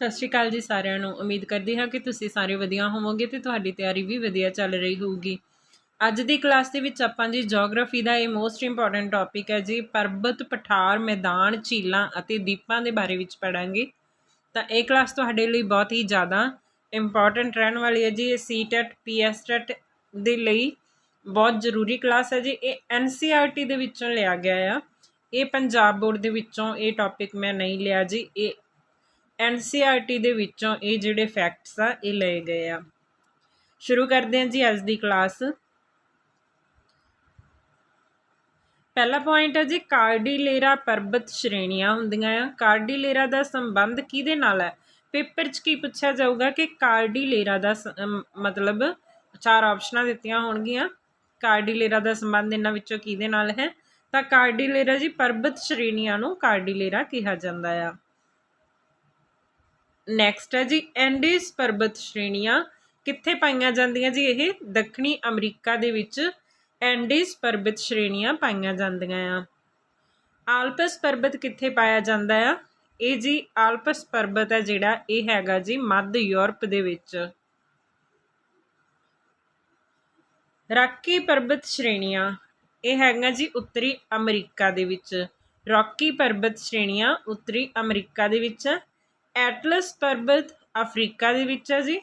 ਸਤਿ ਸ਼੍ਰੀ ਅਕਾਲ ਜੀ ਸਾਰਿਆਂ ਨੂੰ। ਉਮੀਦ ਕਰਦੀ ਹਾਂ ਕਿ ਤੁਸੀਂ ਸਾਰੇ ਵਧੀਆ ਹੋਵੋਗੇ ਤੇ ਤੁਹਾਡੀ ਤਿਆਰੀ ਵੀ ਵਧੀਆ ਚੱਲ ਰਹੀ ਹੋਊਗੀ। ਅੱਜ ਦੀ ਕਲਾਸ ਦੇ ਵਿੱਚ ਆਪਾਂ ਜੀ ਜੀਓਗ੍ਰਾਫੀ ਦਾ ਇਹ ਮੋਸਟ ਇੰਪੋਰਟੈਂਟ ਟੌਪਿਕ ਹੈ ਜੀ, ਪਰਬਤ, ਪਠਾਰ, ਮੈਦਾਨ, ਝੀਲਾਂ ਅਤੇ ਦੀਪਾਂ ਦੇ ਬਾਰੇ ਵਿੱਚ ਪੜਾਂਗੇ ਤਾਂ ਇਹ ਕਲਾਸ ਤੁਹਾਡੇ ਲਈ ਬਹੁਤ ਹੀ ਜ਼ਿਆਦਾ ਇੰਪੋਰਟੈਂਟ ਰਹਿਣ ਵਾਲੀ ਹੈ ਜੀ। ਇਹ ਸੀਟੈਟ ਪੀਐਸਟੈਟ ਦੇ ਲਈ ਬਹੁਤ ਜ਼ਰੂਰੀ ਕਲਾਸ ਹੈ ਜੀ। ਇਹ ਐਨਸੀਆਰਟੀ ਦੇ ਵਿੱਚੋਂ ਲਿਆ ਗਿਆ ਆ। ਇਹ ਪੰਜਾਬ ਬੋਰਡ ਦੇ ਵਿੱਚੋਂ ਇਹ ਟੌਪਿਕ ਮੈਂ ਨਹੀਂ ਲਿਆ ਜੀ। ਇਹ ਐਨਸੀਆਰਟੀ ਦੇ ਵਿੱਚੋਂ ਇਹ ਜਿਹੜੇ ਫੈਕਟਸ ਆ, ਇਹ ਲਏ ਗਏ ਆ। ਸ਼ੁਰੂ ਕਰਦੇ ਹਾਂ ਜੀ ਅੱਜ ਦੀ ਕਲਾਸ ਪਹਿਲਾ ਪੁਆਇੰਟ ਹੈ ਜੀ, ਕਾਰਡੀਲੇਰਾ ਪਰਬਤ ਸ਼੍ਰੇਣੀਆਂ ਹੁੰਦੀਆਂ ਆ। ਕਾਰਡੀਲੇਰਾ ਦਾ ਸੰਬੰਧ ਕਿਹਦੇ ਨਾਲ ਹੈ ਪੇਪਰ 'ਚ ਕੀ ਪੁੱਛਿਆ ਜਾਊਗਾ ਕਿ ਕਾਰਡੀਲੇਰਾ ਦਾ ਮਤਲਬ ਚਾਰ ਆਪਸ਼ਨਾਂ ਦਿੱਤੀਆਂ ਹੋਣਗੀਆਂ। ਕਾਰਡੀਲੇਰਾ ਦਾ ਸੰਬੰਧ ਇਹਨਾਂ ਵਿੱਚੋਂ ਕਿਹਦੇ ਨਾਲ ਹੈ? ਤਾਂ ਕਾਰਡੀਲੇਰਾ ਜੀ ਪਰਬਤ ਸ਼੍ਰੇਣੀਆਂ ਨੂੰ ਕਾਰਡੀਲੇਰਾ ਕਿਹਾ ਜਾਂਦਾ ਆ। ਨੈਕਸਟ ਹੈ ਜੀ ਐਂਡੀਜ਼ ਪਰਬਤ ਸ਼੍ਰੇਣੀਆਂ ਕਿੱਥੇ ਪਾਈਆਂ ਜਾਂਦੀਆਂ ਜੀ ਇਹ? ਦੱਖਣੀ ਅਮਰੀਕਾ ਦੇ ਵਿੱਚ ਐਂਡੀਜ਼ ਪਰਬਤ ਸ਼੍ਰੇਣੀਆਂ ਪਾਈਆਂ ਜਾਂਦੀਆਂ ਆ। ਆਲਪਸ ਪਰਬਤ ਕਿੱਥੇ ਪਾਇਆ ਜਾਂਦਾ ਆ? ਇਹ ਜੀ ਆਲਪਸ ਪਰਬਤ ਹੈ ਜਿਹੜਾ ਇਹ ਹੈਗਾ ਜੀ ਮੱਧ ਯੂਰਪ ਦੇ ਵਿੱਚ। ਰਾਕੀ ਪਰਬਤ ਸ਼੍ਰੇਣੀਆਂ, ਇਹ ਹੈਗਾ ਜੀ ਉੱਤਰੀ ਅਮਰੀਕਾ ਦੇ ਵਿੱਚ। ਰੌਕੀ ਪਰਬਤ ਸ਼੍ਰੇਣੀਆਂ ਉੱਤਰੀ ਅਮਰੀਕਾ ਦੇ ਵਿੱਚ ਐਟਲਸ ਪਰਬਤ ਅਫਰੀਕਾ ਦੇ ਵਿੱਚ ਹੈ ਜੀ।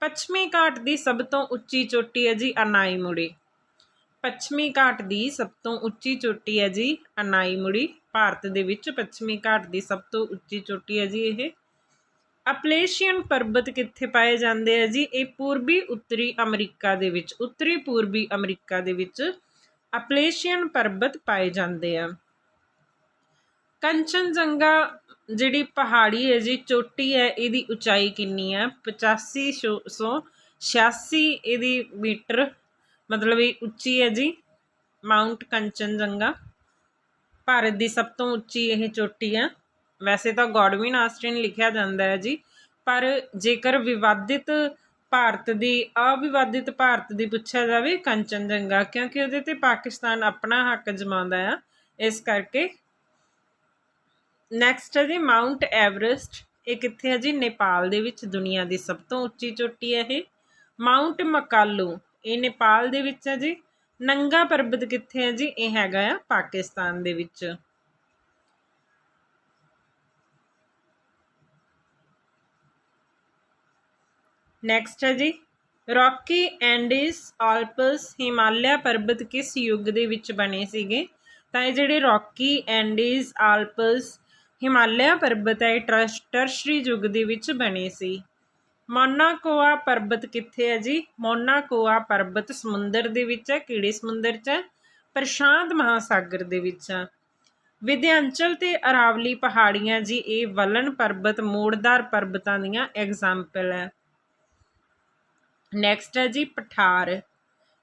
ਪੱਛਮੀ ਘਾਟ ਦੀ ਸਭ ਤੋਂ ਉੱਚੀ ਚੋਟੀ ਹੈ ਜੀ ਅਨਾਈ ਮੁੜੀ ਪੱਛਮੀ ਘਾਟ ਦੀ ਸਭ ਤੋਂ ਉੱਚੀ ਚੋਟੀ ਹੈ ਜੀ ਅਨਾਈ ਮੁੜੀ ਭਾਰਤ ਦੇ ਵਿੱਚ ਪੱਛਮੀ ਘਾਟ ਦੀ ਸਭ ਤੋਂ ਉੱਚੀ ਚੋਟੀ ਹੈ ਜੀ ਇਹ। ਅਪਲੇਸ਼ੀਅਨ ਪਰਬਤ ਕਿੱਥੇ ਪਾਏ ਜਾਂਦੇ ਆ ਜੀ? ਇਹ ਪੂਰਬੀ ਉੱਤਰੀ ਅਮਰੀਕਾ ਦੇ ਵਿੱਚ, ਉੱਤਰੀ ਪੂਰਬੀ ਅਮਰੀਕਾ ਦੇ ਵਿੱਚ ਅਪਲੇਸ਼ੀਅਨ ਪਰਬਤ ਪਾਏ ਜਾਂਦੇ ਆ। ਕੰਚਨਜੰਗਾ ਜਿਹੜੀ ਪਹਾੜੀ ਹੈ ਜੀ, ਚੋਟੀ ਹੈ, ਇਹਦੀ ਉਚਾਈ ਕਿੰਨੀ ਹੈ? 8586 ਇਹਦੀ ਮੀਟਰ, ਮਤਲਬ ਇਹ ਉੱਚੀ ਹੈ ਜੀ ਮਾਉਂਟ ਕੰਚਨਜੰਗਾ। ਭਾਰਤ ਦੀ ਸਭ ਤੋਂ ਉੱਚੀ ਇਹ ਚੋਟੀ ਹੈ। ਵੈਸੇ ਤਾਂ ਗੋਡਵਿਨ ਆਸਟਿਨ ਲਿਖਿਆ ਜਾਂਦਾ ਹੈ ਜੀ, ਪਰ ਜੇਕਰ ਵਿਵਾਦਿਤ ਭਾਰਤ ਦੀ, ਅਵਿਵਾਦਿਤ ਭਾਰਤ ਦੀ ਪੁੱਛਿਆ ਜਾਵੇ, ਕੰਚਨਜੰਗਾ, ਕਿਉਂਕਿ ਉਹਦੇ ਤੇ ਪਾਕਿਸਤਾਨ ਆਪਣਾ ਹੱਕ ਜਮਾਉਂਦਾ ਆ, ਇਸ ਕਰਕੇ ਨੈਕਸਟ ਹੈ ਜੀ ਮਾਉਂਟ ਐਵਰੈਸਟ ਇਹ ਕਿੱਥੇ ਹੈ ਜੀ? ਨੇਪਾਲ ਦੇ ਵਿੱਚ ਦੁਨੀਆ ਦੀ ਸਭ ਤੋਂ ਉੱਚੀ ਚੋਟੀ ਹੈ ਇਹ। ਮਾਉਂਟ ਮਕਾਲੂ ਇਹ ਨੇਪਾਲ ਦੇ ਵਿੱਚ ਹੈ ਜੀ। ਨੰਗਾ ਪਰਬਤ ਕਿੱਥੇ ਹੈ ਜੀ? ਇਹ ਹੈਗਾ ਆ ਪਾਕਿਸਤਾਨ ਦੇ ਵਿੱਚ। ਨੈਕਸਟ ਹੈ ਜੀ। ਰੌਕੀ ਐਂਡੀਜ਼ ਆਲਪਸ ਹਿਮਾਲਿਆ ਪਰਬਤ ਕਿਸ ਯੁੱਗ ਦੇ ਵਿੱਚ ਬਣੇ ਸੀਗੇ? ਤਾਂ ਇਹ ਜਿਹੜੇ ਰੌਕੀ ਐਂਡੀਜ਼ ਆਲਪਸ ਹਿਮਾਲਿਆ ਪਰਬਤ ਹੈ ਟਰਸ਼ਰੀ ਯੁੱਗ ਦੇ ਵਿੱਚ ਬਣੇ ਸੀ। ਮੋਨਾਕੋਆ ਪਰਬਤ ਕਿੱਥੇ ਹੈ ਜੀ? ਮੋਨਾਕੋਆ ਪਰਬਤ ਸਮੁੰਦਰ ਦੇ ਵਿੱਚ ਹੈ। ਕਿਹੜੇ ਸਮੁੰਦਰ 'ਚ ਹੈ? ਪ੍ਰਸ਼ਾਂਤ ਮਹਾਸਾਗਰ ਦੇ ਵਿੱਚ ਹੈ। ਵਿਧਿਆਂਚਲ ਤੇ ਅਰਾਵਲੀ ਪਹਾੜੀਆਂ ਜੀ, ਇਹ ਵਲਨ ਪਰਬਤ, ਮੋੜਦਾਰ ਪਰਬਤਾਂ ਦੀਆਂ ਐਗਜ਼ਾਮਪਲ ਹੈ। ਨੈਕਸਟ ਹੈ ਜੀ, ਪਠਾਰ।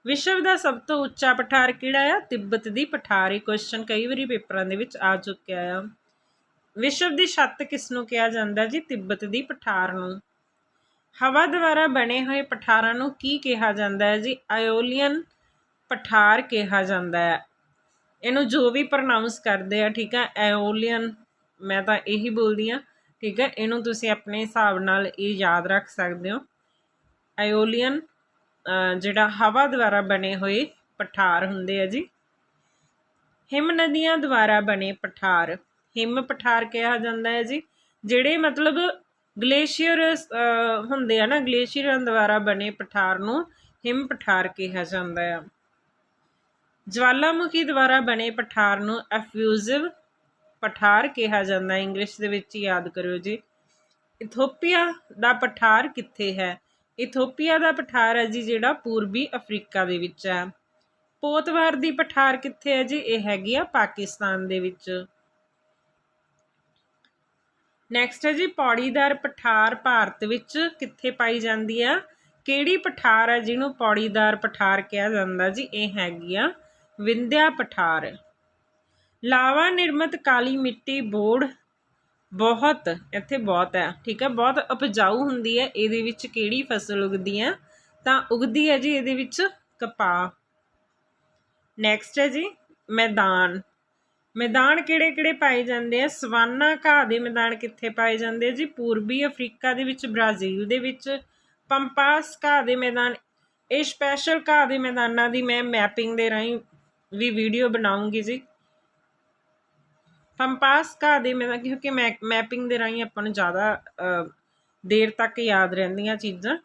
ਵਿਸ਼ਵ ਦਾ ਸਭ ਤੋਂ ਉੱਚਾ ਪਠਾਰ ਕਿਹੜਾ ਆ? ਤਿੱਬਤ ਦੀ ਪਠਾਰ। ਇਹ ਕੁਐਸਚਨ ਕਈ ਵਾਰੀ ਪੇਪਰਾਂ ਦੇ ਵਿੱਚ ਆ ਚੁੱਕਿਆ ਆ। ਵਿਸ਼ਵ ਦੀ ਛੱਤ ਕਿਸ ਨੂੰ ਕਿਹਾ ਜਾਂਦਾ ਜੀ? ਤਿੱਬਤ ਦੀ ਪਠਾਰ ਨੂੰ। ਹਵਾ ਦੁਆਰਾ ਬਣੇ ਹੋਏ ਪਠਾਰਾਂ ਨੂੰ ਕੀ ਕਿਹਾ ਜਾਂਦਾ ਹੈ ਜੀ? ਆਇਓਲੀਅਨ ਪਠਾਰ ਕਿਹਾ ਜਾਂਦਾ ਹੈ। ਇਹਨੂੰ ਜੋ ਵੀ ਪ੍ਰੋਨਾਂਸ ਕਰਦੇ ਆ, ਠੀਕ ਹੈ ਆਇਓਲੀਅਨ, ਮੈਂ ਤਾਂ ਇਹੀ ਬੋਲਦੀ ਆ ਠੀਕ ਹੈ ਇਹਨੂੰ ਤੁਸੀਂ ਆਪਣੇ ਹਿਸਾਬ ਨਾਲ ਇਹ ਯਾਦ ਰੱਖ ਸਕਦੇ ਹੋ। ਆਇਓਲੀਅਨ ਜਿਹੜਾ ਹਵਾ ਦੁਆਰਾ ਬਣੇ ਹੋਏ ਪਠਾਰ ਹੁੰਦੇ ਆ ਜੀ। ਹਿਮ ਨਦੀਆਂ ਦੁਆਰਾ ਬਣੇ ਪਠਾਰ। ਹਿਮ ਪਠਾਰ ਕਿਹਾ ਜਾਂਦਾ ਹੈ ਜੀ, ਜਿਹੜੇ ਮਤਲਬ ਗਲੇਸ਼ੀਅਰ ਹੁੰਦੇ ਆ ਨਾ, ਗਲੇਸ਼ੀਅਰਾਂ ਦੁਆਰਾ ਬਣੇ ਪਠਾਰ ਨੂੰ ਹਿਮ ਪਠਾਰ ਕਿਹਾ ਜਾਂਦਾ ਹੈ ਜਵਾਲਾਮੁਖੀ ਦੁਆਰਾ ਬਣੇ ਪਠਾਰ ਨੂੰ ਐਫਿਊਜ਼ਿਵ ਪਠਾਰ ਕਿਹਾ ਜਾਂਦਾ ਹੈ, ਇੰਗਲਿਸ਼ ਦੇ ਵਿੱਚ ਯਾਦ ਕਰਿਓ ਜੀ। ਇਥੋਪੀਆ ਦਾ ਪਠਾਰ ਕਿੱਥੇ ਹੈ? ਇਥੋਪੀਆ ਦਾ ਪਠਾਰ ਹੈ ਜੀ, ਜਿਹੜਾ ਪੂਰਬੀ ਅਫਰੀਕਾ ਦੇ ਵਿੱਚ ਹੈ। ਪੋਤਵਾਰ ਦੀ ਪਠਾਰ ਕਿੱਥੇ ਹੈ ਜੀ? ਇਹ ਹੈਗੀ ਆ ਪਾਕਿਸਤਾਨ ਦੇ ਵਿੱਚ। ਨੈਕਸਟ ਹੈ ਜੀ ਪੌੜੀਦਾਰ ਪਠਾਰ ਭਾਰਤ ਵਿੱਚ ਕਿੱਥੇ ਪਾਈ ਜਾਂਦੀ ਆ? ਕਿਹੜੀ ਪਠਾਰ ਹੈ ਜਿਹਨੂੰ ਪੌੜੀਦਾਰ ਪਠਾਰ ਕਿਹਾ ਜਾਂਦਾ ਜੀ? ਇਹ ਹੈਗੀ ਆ ਵਿੰਧਿਆ ਪਠਾਰ। ਲਾਵਾ ਨਿਰਮਤ ਕਾਲੀ ਮਿੱਟੀ ਬੋੜ ਬਹੁਤ, ਇੱਥੇ ਬਹੁਤ ਹੈ, ਠੀਕ ਹੈ, ਬਹੁਤ ਉਪਜਾਊ ਹੁੰਦੀ ਹੈ, ਇਹਦੇ ਵਿੱਚ ਕਿਹੜੀ ਫਸਲ ਉਗਦੀ ਹੈ? ਤਾਂ ਉਗਦੀ ਹੈ ਜੀ ਇਹਦੇ ਵਿੱਚ ਕਪਾਹ। ਨੈਕਸਟ ਹੈ ਜੀ, ਮੈਦਾਨ। ਮੈਦਾਨ ਕਿਹੜੇ-ਕਿਹੜੇ ਪਾਏ ਜਾਂਦੇ ਆ? ਸਵਾਨਾ ਘਾਹ ਦੇ ਮੈਦਾਨ ਕਿੱਥੇ ਪਾਏ ਜਾਂਦੇ ਆ ਜੀ? ਪੂਰਬੀ ਅਫਰੀਕਾ ਦੇ ਵਿੱਚ, ਬ੍ਰਾਜ਼ੀਲ ਦੇ ਵਿੱਚ, ਪੰਪਾਸ ਘਾਹ ਦੇ ਮੈਦਾਨ। ਇਹ ਸਪੈਸ਼ਲ ਘਾਹ ਦੇ ਮੈਦਾਨਾਂ ਦੀ ਮੈਂ ਮੈਪਿੰਗ ਦੇ ਰਾਹੀਂ ਵੀ ਵੀਡੀਓ ਬਣਾਉਂਗੀ ਜੀ। ਪੰਪਾਸ ਘਾਹ ਦੇ ਮੈਦਾਨ, ਕਿਉਂਕਿ ਮੈਪਿੰਗ ਦੇ ਰਾਹੀਂ ਆਪਾਂ ਨੂੰ ਜ਼ਿਆਦਾ ਦੇਰ ਤੱਕ ਯਾਦ ਰਹਿੰਦੀਆਂ ਚੀਜ਼ਾਂ।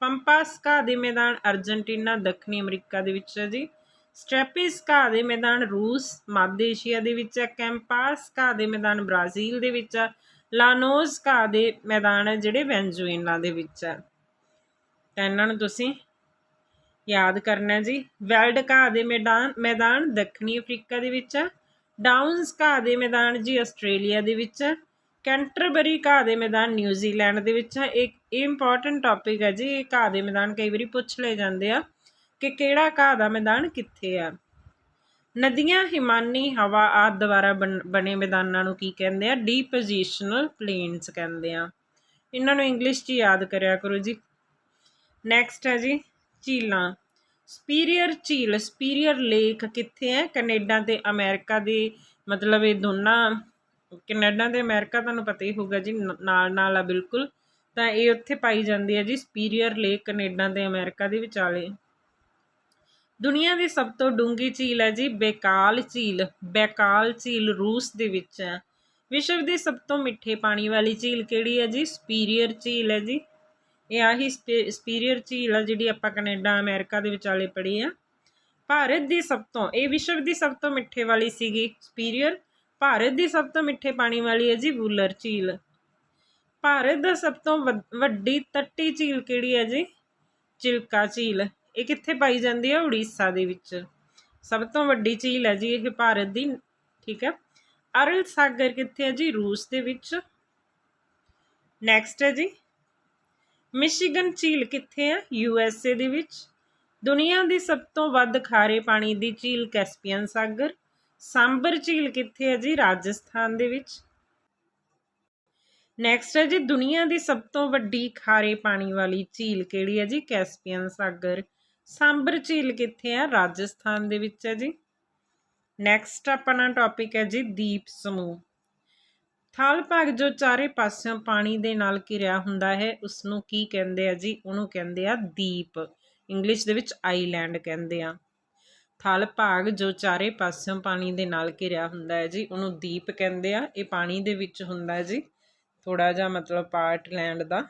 ਪੰਪਾਸ ਘਾਹ ਦੇ ਮੈਦਾਨ ਅਰਜਨਟੀਨਾ, ਦੱਖਣੀ ਅਮਰੀਕਾ ਦੇ ਵਿੱਚ ਹੈ ਜੀ। ਸਟ੍ਰੈਪਿਸ ਘਾਹ ਦੇ ਮੈਦਾਨ ਰੂਸ ਮੱਧ ਏਸ਼ੀਆ ਦੇ ਵਿੱਚ ਆ ਕੈਂਪਾਸ ਘਾਹ ਦੇ ਮੈਦਾਨ ਬ੍ਰਾਜ਼ੀਲ ਦੇ ਵਿੱਚ ਆ ਲਾਨੋਜ਼ ਘਾਹ ਦੇ ਮੈਦਾਨ ਹੈ, ਜਿਹੜੇ ਵੈਨਜ਼ੂਏਲਾ ਦੇ ਵਿੱਚ ਆ ਤਾਂ ਇਹਨਾਂ ਨੂੰ ਤੁਸੀਂ ਯਾਦ ਕਰਨਾ ਜੀ। ਵੈਲਡ ਘਾਹ ਦੇ ਮੈਦਾਨ ਮੈਦਾਨ ਦੱਖਣੀ ਅਫਰੀਕਾ ਦੇ ਵਿੱਚ ਆ ਡਾਊਨਸ ਘਾਹ ਦੇ ਮੈਦਾਨ ਜੀ ਆਸਟ੍ਰੇਲੀਆ ਦੇ ਵਿੱਚ ਆ ਕੈਂਟਰਬਰੀ ਘਾਹ ਦੇ ਮੈਦਾਨ ਨਿਊਜ਼ੀਲੈਂਡ ਦੇ ਵਿੱਚ ਹੈ। ਇੱਕ ਇੰਪੋਰਟੈਂਟ ਟੌਪਿਕ ਹੈ ਜੀ, ਇਹ ਘਾਹ ਦੇ ਮੈਦਾਨ ਕਈ ਵਾਰੀ ਪੁੱਛ ਲਏ ਜਾਂਦੇ ਆ। ਕਿ ਕਿਹੜਾ ਘਾਹ ਦਾ ਮੈਦਾਨ ਕਿੱਥੇ ਆ? ਨਦੀਆਂ, ਹਿਮਾਨੀ ਹਵਾ ਆਦਿ ਦੁਆਰਾ ਬਣ- ਬਣੇ ਮੈਦਾਨਾਂ ਨੂੰ ਕੀ ਕਹਿੰਦੇ ਆ? ਡੀਪੋਜੀਸ਼ਨਲ ਪਲੇਨਸ ਕਹਿੰਦੇ ਆ। ਇਹਨਾਂ ਨੂੰ ਇੰਗਲਿਸ਼ 'ਚ ਯਾਦ ਕਰਿਆ ਕਰੋ ਜੀ। ਨੈਕਸਟ ਹੈ ਜੀ, ਝੀਲਾਂ। ਸਪੀਰੀਅਰ ਝੀਲ ਸਪੀਰੀਅਰ ਲੇਕ ਕਿੱਥੇ ਹੈ? ਕੈਨੇਡਾ ਤੇ ਅਮਰੀਕਾ ਦੇ ਮਤਲਬ ਇਹ ਦੋਨਾਂ, ਕੈਨੇਡਾ ਤੇ ਅਮਰੀਕਾ ਤੁਹਾਨੂੰ ਪਤਾ ਹੀ ਹੋਊਗਾ ਜੀ ਨਾਲ ਨਾਲ ਆ ਬਿਲਕੁਲ। ਤਾਂ ਇਹ ਉੱਥੇ ਪਾਈ ਜਾਂਦੀ ਹੈ ਜੀ ਸਪੀਰੀਅਰ ਲੇਕ ਕੈਨੇਡਾ ਤੇ ਅਮਰੀਕਾ ਦੇ ਵਿਚਾਲੇ। ਦੁਨੀਆ ਦੀ ਸਭ ਤੋਂ ਡੂੰਘੀ ਝੀਲ ਹੈ ਜੀ ਬੇਕਾਲ ਝੀਲ। ਬੇਕਾਲ ਝੀਲ ਰੂਸ ਦੇ ਵਿੱਚ ਹੈ। ਵਿਸ਼ਵ ਦੀ ਸਭ ਤੋਂ ਮਿੱਠੇ ਪਾਣੀ ਵਾਲੀ ਝੀਲ ਕਿਹੜੀ ਹੈ ਜੀ? ਸਪੀਰੀਅਰ ਝੀਲ ਹੈ ਜੀ। ਇਹ ਆਹੀ ਸਪੀਰੀਅਰ ਝੀਲ ਆ ਜਿਹੜੀ ਆਪਾਂ ਕੈਨੇਡਾ, ਅਮਰੀਕਾ ਦੇ ਵਿਚਾਲੇ ਪੜੀ ਆ ਭਾਰਤ ਦੀ ਸਭ ਤੋਂ, ਇਹ ਵਿਸ਼ਵ ਦੀ ਸਭ ਤੋਂ ਮਿੱਠੇ ਵਾਲੀ ਸੀਗੀ ਸਪੀਰੀਅਰ। ਭਾਰਤ ਦੀ ਸਭ ਤੋਂ ਮਿੱਠੇ ਪਾਣੀ ਵਾਲੀ ਹੈ ਜੀ ਵੂਲਰ ਝੀਲ। ਭਾਰਤ ਦਾ ਸਭ ਤੋਂ ਵੱਡ- ਵੱਡੀ ਤੱਟੀ ਝੀਲ ਕਿਹੜੀ ਹੈ ਜੀ? ਚਿਲਕਾ ਝੀਲ। ਇਹ ਕਿੱਥੇ ਪਾਈ ਜਾਂਦੀ ਹੈ ਉੜੀਸਾ ਦੇ ਵਿੱਚ। ਸਭ ਤੋਂ ਵੱਡੀ ਝੀਲ ਹੈ ਜੀ ਇਹ ਭਾਰਤ ਦੀ, ਠੀਕ ਹੈ? ਅਰਲ ਸਾਗਰ ਕਿੱਥੇ ਹੈ ਜੀ? ਰੂਸ ਦੇ ਵਿੱਚ। ਨੈਕਸਟ ਹੈ ਜੀ। ਮਿਸ਼ੀਗਨ ਝੀਲ ਕਿੱਥੇ ਹੈ? ਯੂ ਐਸ ਏ ਦੇ ਵਿੱਚ। ਦੁਨੀਆ ਦੀ ਸਭ ਤੋਂ ਵੱਧ ਖਾਰੇ ਪਾਣੀ ਦੀ ਝੀਲ ਕੈਸਪੀਅਨ ਸਾਗਰ। ਸਾਂਬਰ ਝੀਲ ਕਿੱਥੇ ਹੈ ਜੀ? ਰਾਜਸਥਾਨ ਦੇ ਵਿੱਚ। ਨੈਕਸਟ ਹੈ ਜੀ। ਦੁਨੀਆ ਦੀ ਸਭ ਤੋਂ ਵੱਡੀ ਖਾਰੇ ਪਾਣੀ ਵਾਲੀ ਝੀਲ ਕਿਹੜੀ ਹੈ ਜੀ? ਕੈਸਪੀਅਨ ਸਾਗਰ। ਸਾਂਬਰ ਝੀਲ ਕਿੱਥੇ ਆ? ਰਾਜਸਥਾਨ ਦੇ ਵਿੱਚ ਹੈ ਜੀ। ਨੈਕਸਟ ਆਪਣਾ ਟੌਪਿਕ ਹੈ ਜੀ, ਦੀਪ ਸਮੂਹ। ਥਲ ਭਾਗ ਜੋ ਚਾਰੇ ਪਾਸਿਓਂ ਪਾਣੀ ਦੇ ਨਾਲ ਘਿਰਿਆ ਹੁੰਦਾ ਹੈ ਉਸ ਨੂੰ ਕੀ ਕਹਿੰਦੇ ਆ ਜੀ? ਉਹਨੂੰ ਕਹਿੰਦੇ ਆ ਦੀਪ। ਇੰਗਲਿਸ਼ ਦੇ ਵਿੱਚ ਆਈਲੈਂਡ ਕਹਿੰਦੇ ਆ। ਥਲ ਭਾਗ ਜੋ ਚਾਰੇ ਪਾਸਿਓਂ ਪਾਣੀ ਦੇ ਨਾਲ ਘਿਰਿਆ ਹੁੰਦਾ ਹੈ ਜੀ, ਉਹਨੂੰ ਦੀਪ ਕਹਿੰਦੇ ਆ। ਇਹ ਪਾਣੀ ਦੇ ਵਿੱਚ ਹੁੰਦਾ ਹੈ ਜੀ। ਥੋੜਾ ਜਿਹਾ ਮਤਲਬ ਪਾਰਟ ਲੈਂਡ ਦਾ।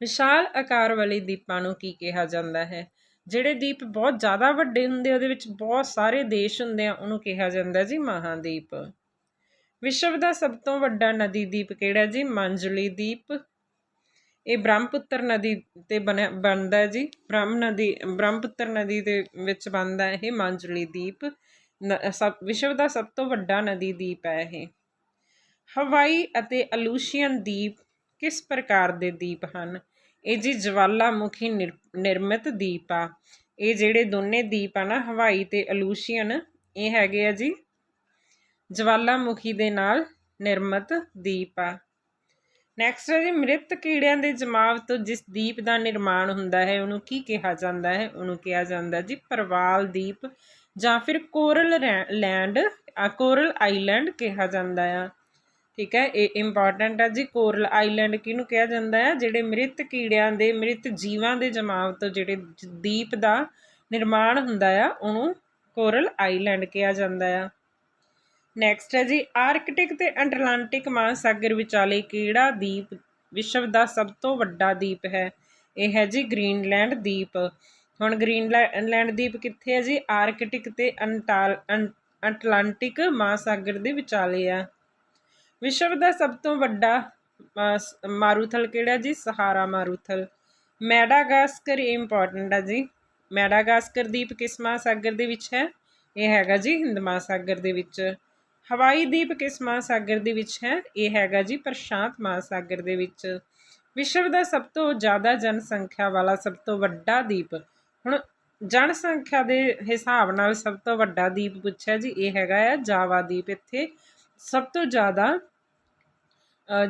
ਵਿਸ਼ਾਲ ਆਕਾਰ ਵਾਲੇ ਦੀਪਾਂ ਨੂੰ ਕੀ ਕਿਹਾ ਜਾਂਦਾ ਹੈ? ਜਿਹੜੇ ਦੀਪ ਬਹੁਤ ਜ਼ਿਆਦਾ ਵੱਡੇ ਹੁੰਦੇ ਉਹਦੇ ਵਿੱਚ ਬਹੁਤ ਸਾਰੇ ਦੇਸ਼ ਹੁੰਦੇ ਆ, ਉਹਨੂੰ ਕਿਹਾ ਜਾਂਦਾ ਜੀ ਮਹਾਦੀਪ। ਵਿਸ਼ਵ ਦਾ ਸਭ ਤੋਂ ਵੱਡਾ ਨਦੀ ਦੀਪ ਕਿਹੜਾ ਜੀ? ਮੰਜਲੀ ਦੀਪ। ਇਹ ਬ੍ਰਹਮਪੁੱਤਰ ਨਦੀ ਤੇ ਬਣਿਆ ਬਣਦਾ ਜੀ। ਬ੍ਰਹਮ ਨਦੀ, ਬ੍ਰਹਮਪੁੱਤਰ ਨਦੀ ਦੇ ਵਿੱਚ ਬਣਦਾ ਇਹ ਮੰਜਲੀ ਦੀਪ। ਨ- ਵਿਸ਼ਵ ਦਾ ਸਭ ਤੋਂ ਵੱਡਾ ਨਦੀ ਦੀਪ ਹੈ ਇਹ। ਹਵਾਈ ਅਤੇ ਅਲੂਸ਼ੀਅਨ ਦੀਪ ਕਿਸ ਪ੍ਰਕਾਰ ਦੇ ਦੀਪ ਹਨ? ਇਹ ਜੀ ਜਵਾਲਾਮੁਖੀ ਨਿਰ- ਨਿਰਮਿਤ ਦੀਪ ਆ। ਇਹ ਜਿਹੜੇ ਦੋਨੇ ਦੀਪ ਆ ਨਾ, ਹਵਾਈ ਤੇ ਅਲੂਸ਼ੀਅਨ, ਇਹ ਹੈਗੇ ਆ ਜੀ ਜਵਾਲਾਮੁਖੀ ਦੇ ਨਾਲ ਨਿਰਮਿਤ ਦੀਪ ਆ। ਨੈਕਸਟ ਹੈ ਜੀ, ਮ੍ਰਿਤ ਕੀੜਿਆਂ ਦੇ ਜਮਾਵ ਤੋਂ ਜਿਸ ਦੀਪ ਦਾ ਨਿਰਮਾਣ ਹੁੰਦਾ ਹੈ, ਉਹਨੂੰ ਕੀ ਕਿਹਾ ਜਾਂਦਾ ਹੈ? ਉਹਨੂੰ ਕਿਹਾ ਜਾਂਦਾ ਜੀ ਪਰਵਾਲ ਦੀਪ ਜਾਂ ਫਿਰ ਕੋਰਲ ਲੈਂਡ ਕੋਰਲ ਆਈਲੈਂਡ ਕਿਹਾ ਜਾਂਦਾ ਆ। ਠੀਕ ਹੈ, ਇਹ ਇੰਪੋਰਟੈਂਟ ਹੈ ਜੀ। ਕੋਰਲ ਆਈਲੈਂਡ ਕਿਹਨੂੰ ਕਿਹਾ ਜਾਂਦਾ ਹੈ ਜਿਹੜੇ ਮ੍ਰਿਤ ਕੀੜਿਆਂ ਦੇ, ਮ੍ਰਿਤ ਜੀਵਾਂ ਦੇ ਜਮਾਵ ਤੋਂ ਜਿਹੜੇ ਦੀਪ ਦਾ ਨਿਰਮਾਣ ਹੁੰਦਾ ਆ, ਉਹਨੂੰ ਕੋਰਲ ਆਈਲੈਂਡ ਕਿਹਾ ਜਾਂਦਾ ਆ। ਨੈਕਸਟ ਹੈ ਜੀ, ਆਰਕਟਿਕ ਤੇ ਐਟਲਾਂਟਿਕ ਮਹਾਸਾਗਰ ਵਿਚਾਲੇ ਕਿਹੜਾ ਦੀਪ ਵਿਸ਼ਵ ਦਾ ਸਭ ਤੋਂ ਵੱਡਾ ਦੀਪ ਹੈ? ਇਹ ਹੈ ਜੀ ਗ੍ਰੀਨਲੈਂਡ ਦੀਪ। ਹੁਣ ਗ੍ਰੀਨਲੈਂਡ ਦੀਪ ਕਿੱਥੇ ਹੈ ਜੀ? ਆਰਕਟਿਕ ਤੇ ਅੰਟਾਲ, ਅੰ- ਐਟਲਾਂਟਿਕ ਮਹਾਸਾਗਰ ਦੇ ਵਿਚਾਲੇ ਆ। ਵਿਸ਼ਵ ਦਾ ਸਭ ਤੋਂ ਵੱਡਾ ਅ, ਮਾਰੂਥਲ ਕਿਹੜਾ ਜੀ? ਸਹਾਰਾ ਮਾਰੂਥਲ। ਮੈਡਾਗਾਸਕਰ ਇੰਪੋਰਟੈਂਟ ਆ ਜੀ। ਮੈਡਾਗਾਸਕਰ ਦੀਪ ਕਿਸ ਮਹਾਸਾਗਰ ਦੇ ਵਿੱਚ ਹੈ? ਇਹ ਹੈਗਾ ਜੀ ਹਿੰਦ ਮਹਾਸਾਗਰ ਦੇ ਵਿੱਚ। ਹਵਾਈ ਦੀਪ ਕਿਸ ਮਹਾਸਾਗਰ ਦੇ ਵਿੱਚ ਹੈ? ਇਹ ਹੈਗਾ ਜੀ ਪ੍ਰਸ਼ਾਂਤ ਮਹਾਸਾਗਰ ਦੇ ਵਿੱਚ। ਵਿਸ਼ਵ ਦਾ ਸਭ ਤੋਂ ਜ਼ਿਆਦਾ ਜਨਸੰਖਿਆ ਵਾਲਾ ਸਭ ਤੋਂ ਵੱਡਾ ਦੀਪ। ਹੁਣ ਜਨਸੰਖਿਆ ਦੇ ਹਿਸਾਬ ਨਾਲ ਸਭ ਤੋਂ ਵੱਡਾ ਦੀਪ ਪੁੱਛਿਆ ਜੀ ਇਹ ਹੈਗਾ ਆ ਜਾਵਾ ਦੀਪ ਇੱਥੇ। ਸਭ ਤੋਂ ਜ਼ਿਆਦਾ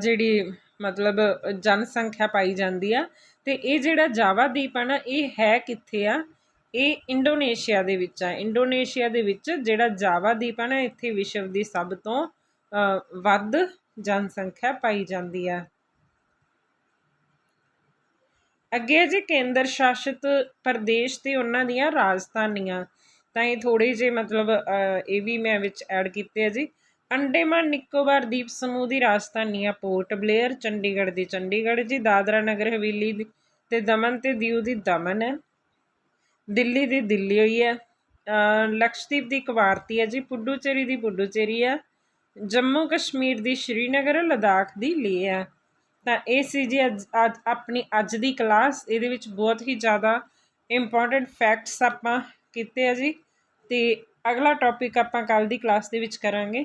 ਜਿਹੜੀ ਮਤਲਬ ਜਨਸੰਖਿਆ ਪਾਈ ਜਾਂਦੀ ਆ, ਤੇ ਇਹ ਜਿਹੜਾ ਜਾਵਾ ਦੀਪ ਆ ਨਾ, ਇਹ ਹੈ ਕਿੱਥੇ ਆ? ਇਹ ਇੰਡੋਨੇਸ਼ੀਆ ਦੇ ਵਿੱਚ ਆ। ਇੰਡੋਨੇਸ਼ੀਆ ਦੇ ਵਿੱਚ ਜਿਹੜਾ ਜਾਵਾ ਦੀਪ ਆ ਨਾ, ਇੱਥੇ ਵਿਸ਼ਵ ਦੀ ਸਭ ਤੋਂ ਵੱਧ ਜਨਸੰਖਿਆ ਪਾਈ ਜਾਂਦੀ ਆ। ਅੱਗੇ ਹੈ ਜੀ ਕੇਂਦਰ ਸ਼ਾਸਿਤ ਪ੍ਰਦੇਸ਼ ਤੇ ਉਹਨਾਂ ਦੀਆਂ ਰਾਜਧਾਨੀਆਂ। ਤਾਂ ਇਹ ਥੋੜੇ ਜਿਹੇ ਮਤਲਬ ਇਹ ਵੀ ਮੈਂ ਵਿੱਚ ਐਡ ਕੀਤੇ ਆ ਜੀ। ਅੰਡੇਮਾਨ ਨਿਕੋਬਾਰ ਦੀਪ ਸਮੂਹ ਦੀ ਰਾਜਧਾਨੀ ਆ ਪੋਰਟ ਬਲੇਅਰ, ਚੰਡੀਗੜ੍ਹ ਦੀ ਚੰਡੀਗੜ੍ਹ ਜੀ। ਦਾਦਰਾ ਨਗਰ, ਹਵੇਲੀ ਦੀ ਤੇ ਦਮਨ ਤੇ ਦਿਊ ਦੀ ਦਮਨ। ਹੈ ਦਿੱਲੀ ਦੀ ਦਿੱਲੀ ਹੋਈ ਹੈ ਲਕਸ਼ਦੀਪ ਦੀ ਕਵਾਰਤੀ ਹੈ ਜੀ। ਪੁੱਡੂਚੇਰੀ ਦੀ ਪੁੱਡੂਚੇਰੀ ਹੈ ਜੰਮੂ ਕਸ਼ਮੀਰ ਦੀ ਸ਼੍ਰੀਨਗਰ, ਲਦਾਖ ਦੀ ਲੇਹ ਹੈ ਤਾਂ ਇਹ ਸੀ ਜੀ ਅੱਜ ਅੱਜ ਆਪਣੀ ਅੱਜ ਦੀ ਕਲਾਸ। ਇਹਦੇ ਵਿੱਚ ਬਹੁਤ ਹੀ ਜ਼ਿਆਦਾ ਇੰਪੋਰਟੈਂਟ ਫੈਕਟਸ ਆਪਾਂ ਕੀਤੇ ਆ ਜੀ। ਤੇ ਅਗਲਾ ਟੌਪਿਕ ਆਪਾਂ ਕੱਲ ਦੀ ਕਲਾਸ ਦੇ ਵਿੱਚ ਕਰਾਂਗੇ।